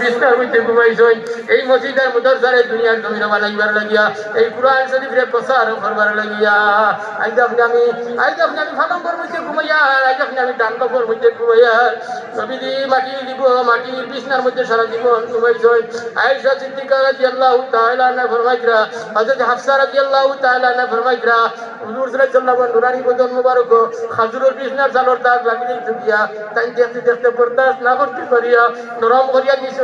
বিছনার মধ্যে ঘুমাইছেন এই মসজিদের মুদরসারে দুনিয়ার জমিন বানাইবার লাগিয়া, এই কুরআন শরীফের প্রচার করবার লাগিয়া। আজ আপনি আমি আজ আপনি আমি ফালঙ্গর মধ্যে ঘুমাইয়া আজ আপনি আমি ডান কপর মধ্যে ঘুমাইয়া, নবীজি মাটি দিব মাটির বিছনার মধ্যে সারা জীবন ঘুমাইছেন আয়েশা সিদ্দিকা রাদিয়াল্লাহু তাআলা না ফরমাইরা হযরত হাফসা রাদিয়াল্লাহু তাআলা না ফরমাইরা হুজুর সাল্লাল্লাহু আলাইহি নুরানি বদন মুবারক খাজুরের বিছনার চালর দাগ লাগিয়ে দিয়া তাই দেখতে দেখতে বরদাস্ত না করতে পারিয়া, নরম করিয়া দিছেন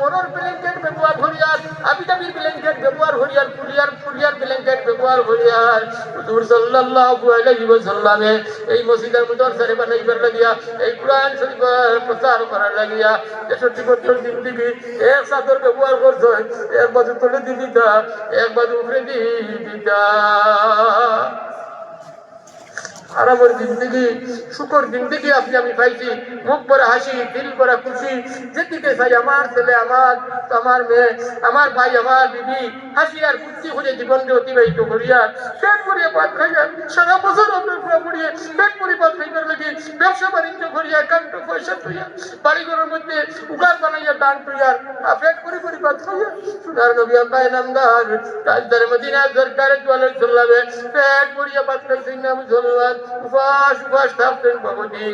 মনের ব্ল্যাঙ্কেট ব্যবহার করিয়ার আমি দাবির ব্ল্যাঙ্কেট ব্যবহার করিয়ার কুলিয়ার কুলিয়ার ব্ল্যাঙ্কেট ব্যবহার করিয়ার হুজুর সাল্লাল্লাহু আলাইহি ওয়াসাল্লামে এই মসজিদের মধ্যে সারে বানাইবার লাগিয়া, এই কোরআন শরীফ প্রচার করার লাগিয়া, তেষট্টি বছর জিন্দিগি, এক চাদর ব্যবহার করছ, এক বাজু তুলে দিতা, এক বাজু উপরে দিতা। আমার জিন্দগি সুখর জিন্দগি আপনি আমি পাইছি। মুখ ভরা হাসি, দিল ভরা খুশি। যেদিকে চাই আমার ছেলে, আমার আমার মেয়ে, আমার ভাই, আমার বিবি, হাসি আর খুশি করে জীবনকে অতিবাহিত করিয়া পেট ভরিয়ে ভাত খাইয়া সারা বছর পুরা পড়িয়ে পেট ভরি ভাত খাইবার লাগে ব্যবসা বাণিজ্য করিয়া, একান্ত পয়সা তুইয়া বাড়িঘরের মধ্যে উগার বানাইয়া, দান তুইয়ার আর পেট ভরি ভরি ভাত খাইয়া সুনার নবী আব্বাই নামদার রাজদার মদিনা সরকারের জলে চললাবে পেট ভরিয়া ভাত খাইছেন না মুসলমান। উপাস উপাস থাকতেন ভগবতী।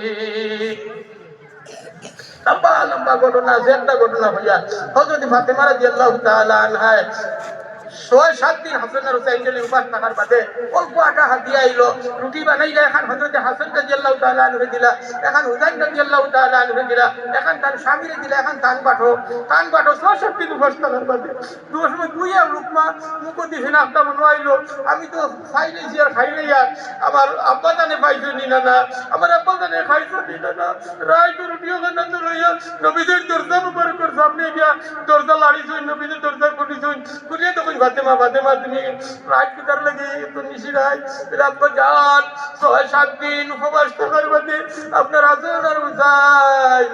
লম্বা লম্বা ঘটনা একটা ঘটনা হইয়া হজরত ফাতেমা রাদিয়াল্লাহু তাআলা আনহা ছয়, সাত দিন হাসান হুসাইন উপাস থাকার বাদে অল্প আটা হাত দিয়ে আইলো, রুটি বানাইলে এখন হজরত হাসান রাদিয়াল্লাহু তাআলা আনহু দিলা, এখন হুসাইন রাদিয়াল্লাহু তাআলা আনহু দিলা, এখন তার স্বামীরে দিলা, এখন তান পাঠো তান পাঠো ছয় সাত দিন উপাস থাকার বাদে। দুই সময় দুই আর লুকমা মুখো দিছে না একটা মনে আইলো, আমি তো খাই খাইলে আর খাইলে আর আমার আব্বা জানে পাইছো নি না না আমার আব্বা জানে খাইছো নি না না রায় তো রুটিও খানা তো লইয়া নবীদের দরজা মুবারকর সামনে গিয়া দরজা লাড়িছো নবীদের দরজা খুলিছো খুলিয়ে তখন ফাতেমা ফাতেমা তুমি রাত পিতার লাগে? তো নিশি রাত যান। ছয়, সাত দিন উপবাস থাকার বাদে আপনার আসেন আর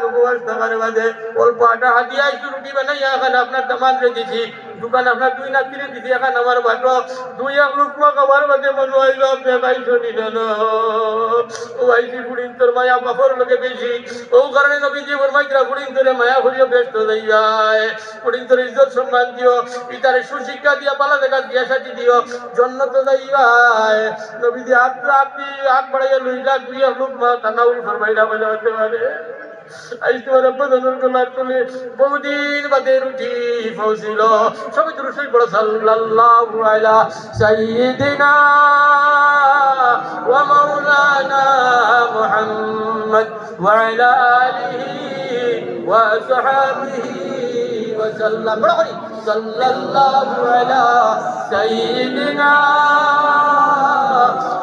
উপবাস থাকার বাদে অল্প আটা হাতিয়া রুটি বানাইয়া এখন আপনার দামান রেখেছি। দোকান আপনার দুই নাক কিনে দিছি, এখন আমার বাটো দুই এক লোক খাবার বাদে মনে হইল খাইছো নিল ও আইসি বুড়িন তোর মায়া বাপর লোকে বেশি। ও কারণে নবীজি ফরমাইতরা বুড়িন তোরে মায়া করিও ব্যস্ত যাইয়ায়। বুড়িন তোর ইজ্জত সম্মান দিও ইতারে সুশিক্ষা দিয়া পালা দেখা দিয়া সাথী দিও জন্য তো যাইয়ায়। নবীজি হাত আপনি হাত বাড়াইয়া লইলা, দুই এক লোক মা কানাউল ফরমাইলা বলে হতে পারে। আজ তোমার আব্বাদানোর গলার তুলে বহুদিন বাদে রুটি পৌঁছিল সবাই তো রসুই পড়ো সাল্লাল্লাহু আলা সাইয়্যিদিনা ওয়া মাওলানা মুহাম্মদ ওয়া আলা আলিহি ওয়া সাহাবিহি ওয়া সাল্লাম বড় করি সাল্লাল্লাহু আলা সাইয়্যিদিনা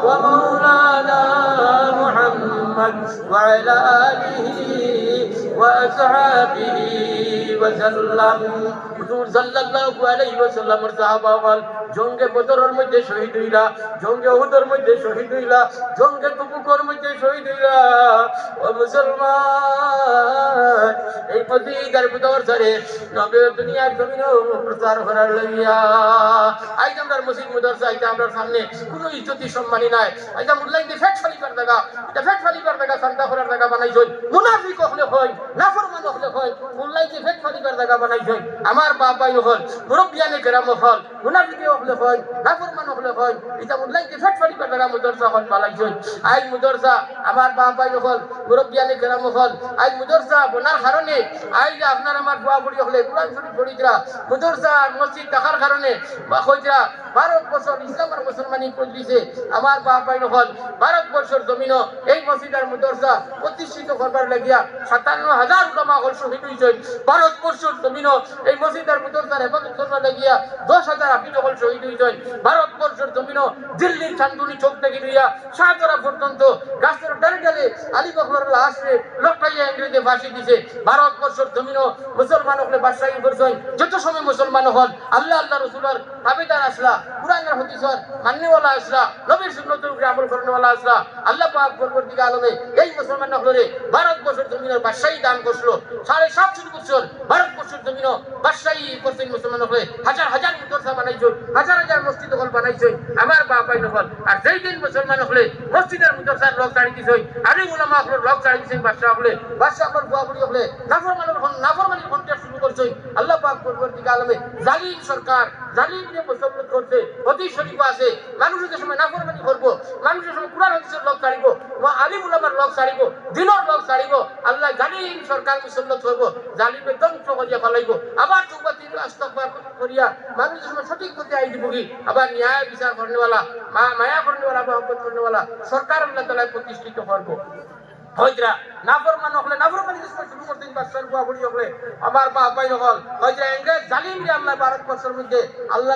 ওয়া মাওলানা محمد وعلى آله وأصحابه وسلم হুজুর সাল্লাল্লাহু আলাইহি ওয়াসাল্লামের সাহাবাগণ জঙ্গে বদরের মধ্যে শহীদ হইলা জঙ্গে উহুদের মধ্যে শহীদ হইলা জঙ্গে তুবুকর মধ্যে শহীদ হইলা ও মুসলমান এই মসজিদের ভিতর ধরে নবে দুনিয়ার জমিনে প্রচার করার লাগিয়া আইজ আমরা মসজিদ মুদরসা আইতে আমরা সামনে কোনো ইজ্জতি সম্মানী নাই আইজ মুল্লাই যে ফেট ফালিবার জায়গা এটা ফেট ফালিবার জায়গা সান্তা করার জায়গা বানাইছই মুনাফিক হলে হয় নাফরমান বানাইছই আমার বাবাই হল মুরব্বিয়ানে কেরাম হল মুনাফিকে হলে হয় নাফরমান হলে হয় এটা মুল্লাই যে ফেট ফালিবার জায়গা মুদরসা হল বানাইছই আইজ মুদরসা আমার বাবাই হল মুরব্বিয়ানে কেরাম হল আইজ মুদরসা বনার কারণে আইজ আপনার আমার দোয়া পড়ি হলে কোরআন শরীফ পড়িতরা মুদরসা মসজিদ থাকার কারণে বা কইতরা ভারতবর্ষ ইসলাম আর মুসলমানি প্রতিছে আমার বাপ ভাই হল ভারতবর্ষের জমিন এই মসজিদের মুদরসা প্রতিষ্ঠিত করবার লাগিয়া সাতান্ন হাজার উলামা হল যত সময় মুসলমান হল আল্লাহ আল্লাহ রসুলের তাবেদার আসলা, কুরআনের হদিসর মান্যওয়ালা আসলা, নবীর সুন্নতের উপরে আমল করানোওয়ালা আসলা, আল্লাহ পাক এই মুসলমান হলে ভারতবর্ষের জমিনের বাদশাহী দান করছিল। সাড়ে সাতশো বছর ভারতবর্ষের জমিন করছেন মুসলমান হলে হাজার হাজার মুদরসা বানাইছেন হাজার হাজার মসজিদ হল বানাইছেন আমার বাপাই নহল আর যেই দিন মুসলমান হলে মসজিদের মুদরসার লোক চাড়ি দিছেন আলী উলামা হলে লোক চাড়ি দিছেন বাদশাহ হলে। বাদশাহ হল বুয়া বুড়ি হলে নাফরমানের নাফরমানি কন্টেস্ট শুরু করছেন আল্লাহ পাক পরবর্তীকে আলমে জালিম সরকার, জালিম নিয়ে মুসলমান করছে, অতি শরীফ আছে মানুষের সময় নাফরমানি করব মানুষের সময় কুরআন হাদিসের লোক ছাড়িব ও লোক ছাড়িব দিনের লোক ছাড়িব আল্লাহ জালিম সরকার মুসল্লত করব, জালিমে ধ্বংস করিয়া ফেলাইব। আবার চৌবাতি আস্তকবার করিয়া সময় সঠিক পথে আই দিবগি আবার ন্যায় বিচার করেনেওয়ালা মা মায়া করেনেওয়ালা মহব্বত করেনেওয়ালা সরকার আল্লাহ তালায় প্রতিষ্ঠিত করব। হলে আল্লাহ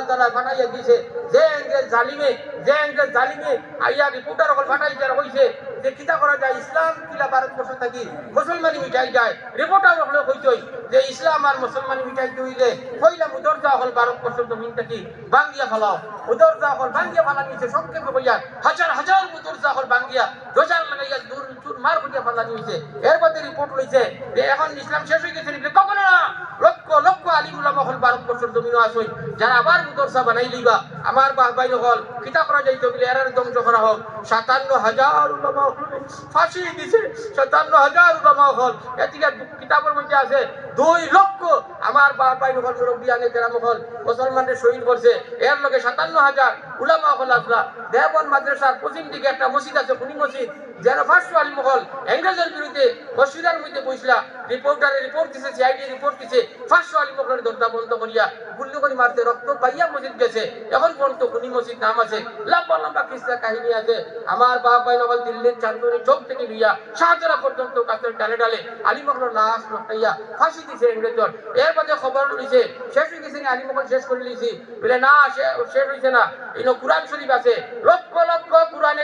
দিয়েছে। যে জালিমে, যে ইংরেজ জালিমে আইয়া রিপোর্টার হল দেওয়া হয়েছে যে কিতা করা যায় ইসলাম কিলা ভারতবর্ষ থাকি মুসলমানি মিটাই যায় রিপোর্টার হলে কইতই যে ইসলাম আর মুসলমানি মিটাইতে হইলে কইলা মুদরজা হল ভারতবর্ষের জমিন থাকি, বাঙ্গিয়া ফেলাও। মুদরজা হল বাঙ্গিয়া ফেলা নিয়েছে সংক্ষেপে কইয়া হাজার হাজার মুদরজা হল বাঙ্গিয়া। দোজার লাগাইয়া দূর, চুর মার করিয়া ফেলা নিয়েছে এর মধ্যে রিপোর্ট লইছে, যে এখন ইসলাম শেষ হয়ে গেছে নাকি কখনো না। লক্ষ লক্ষ আলিম উলামা হল ভারতবর্ষের জমিন আসই। যারা আবার মুদরসা বানাই লইবা, আমার বাহ বাইন হল কিতা করা যাইতো বলে এরার ধ্বংস করা হোক সাতান্ন হাজার উলামা ফাঁসি দিছে, সাতান্ন হাজার উলামা হল। এদিকে কিতাবের মধ্যে আছে দুই লক্ষ আমার বাপ ভাই হল মুরব্বিয়ানে কেরাম হল, মুসলমানদের শহীদ করছে। এর লগে সাতান্ন হাজার উলামা হল আসলা দেবন মাদ্রাসার পশ্চিম দিকে একটা মসজিদ আছে, খুনি মসজিদ। যেন ফার্স্ট আলী মহল ইংরেজের বিরুদ্ধে মসজিদের মধ্যে বসলা রিপোর্টারে রিপোর্ট দিছে সিআইডি রিপোর্ট দিছে। ফার্স্ট আলী মহলের দরজা বন্ধ করিয়া গুল্লি করে মারতে রক্ত পাইয়া মসজিদ গেছে। এখন পর্যন্ত খুনি মসজিদ নাম আছে। লম্বা লম্বা কিস্তা কাহিনী আছে। আমার বাপ ভাই নগল দিল্লির চান্দনী চোখ থেকে লইয়া শাহজারা পর্যন্ত কাছের ডালে ডালে আলী মহলের লাশ লটাইয়া ফাঁসি দিছে ইংরেজর। এর মধ্যে খবর লইছে শেষ হয়ে গেছে আলী মহল শেষ করে লিছি বলে, না শেষ হয়েছে না। ইনো কুরআন শরীফ আছে। লক্ষ লক্ষ কুরআনে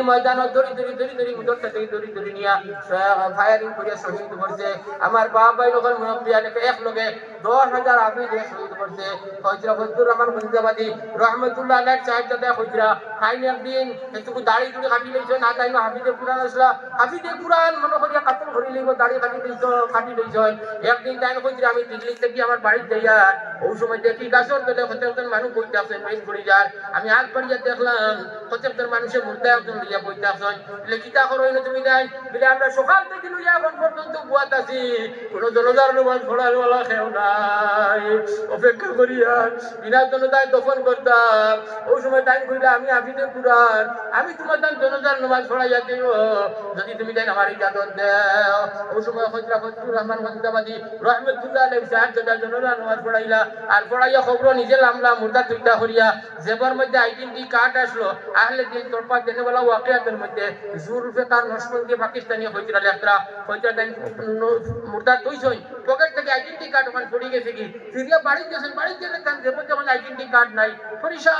ময়দানত দড়ি দড়ি দড়ি দড়ি মুদরটা থেকে দড়ি দড়ি নিয়া ফায়ারিং করিয়া শহীদ করছে। আমার বাপ ভাই লোকের মুরব্বী আনেকে এক লগে দশ হাজার হাফিজ শহীদ করছে। হজরা ফজলুর রহমান গঞ্জাবাদী রহমতুল্লাহ আল্লাহ সাহেব দাদা হজরা খাইনি একদিন একটু দাড়ি দুড়ি কাটি লইছ, না তাই হাফিজে কুরআন আসলা। হাফিজে কুরআন মনে করিয়া কাতল ভরি লইব, দাড়ি কাটি লইছ কাটি লইছ। একদিন তাই কইছি আমি দিল্লি থেকে আমার বাড়িতে যাইয়া ওই সময় দেখি, গাছর তলে হতে মানুষ বইতে আসে মেইন করি যার আমি আগ বাড়িয়া দেখলাম প্রত্যেকজন মানুষে মুর্দা একজন লইয়া বইতে আসেন বলে কিতা করো না তুমি নাই? বলে, আমরা সকাল থেকে লইয়া এখন পর্যন্ত বুয়াত আছি। কোনো জনতার নামাজ পড়ার বলা খেও নাই। অপেক্ষা করি আর বিনা জনতায় দফন করতাম ওই সময় টাইম কইলে আমি আফিদে কুরান আমি তোমার তাই জনতার নামাজ পড়াইয়া দিও যদি তুমি তাই আমার ইজাজত দেও। ওই সময় হজরা ফজলুর রহমান গঞ্জাবাদী রহমতুল্লাহ আলাইহি সাহেব দাদা জনতার নামাজ পড়াইলা আর পড়াইয়া খবর নিজে লামলা মুর্দা তুইটা করিয়া জেবার মধ্যে আইডেন্টি কার্ড আসলো আহলে দিন তোরপা দেনে বলা ওয়াকিয়াতের মধ্যে জুরফে তার নসমন দিয়ে পাকিস্তানি হইতরা লেখরা হইতরা দেন মুর্দা তুইছই পকেট থেকে আইডেন্টি কার্ড ওখানে পড়ে গেছে কি? ফিরিয়া বাড়ি গেছেন বাড়ি গেলে তার জেবর যখন আইডেন্টি কার্ড নাই। পরিশান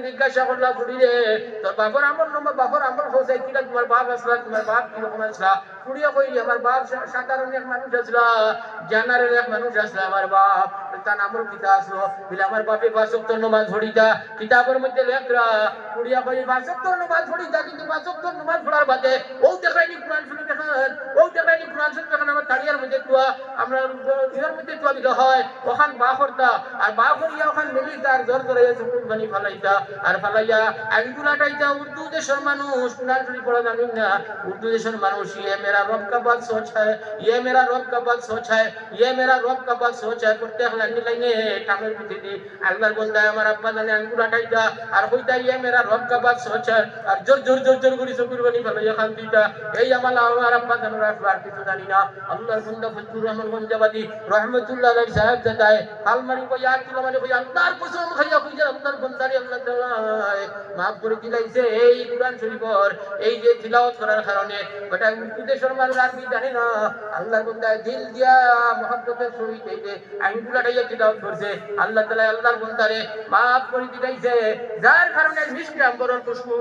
জিজ্ঞাসা করলা, ফুড়িরে, তোর বাপর আমার নম্বর, বাপর আমার হোসাই কিনা তোমার বাপ আসলা, তোমার বাপ কীরকম আসলা? ফুড়িয়া কইলি, আমার বাপ সাধারণ এক মানুষ আসলা জানারেল এক মানুষ আসলা, আমার বাপ। তার মধ্যে লেখরা কিন্তু বাসক্তর নমাজ ধরার বাদে ও দেখাইনি দেখান ও দেখাইনি কোরআন উর্দু দেশের মানুষ না, উর্দু দেশের মানুষ ইয়ে মেরা রব কা বাদ সোচ হ্যায় ইয়ে মেরা রব কা বাদ সোচ হ্যায় ইয়ে মেরা রব কা প্রত্যেক লাগি লাগে যে আল্লাহর বন্দারি আল্লাহ তাআলা maaf এই কুরআন শরীফর, এই যে তিলাওয়াত করার কারণে। ওটা উদ্দেশ্যের মানুষ, আর দিল দিয়া মহব্বতের সহিত এই যে আল্লাহ তাআলা আল্লাহর বন্দারে মাফ করে দিলাইছে যার কারণে মিষ্টি আম্বরের খুশবু।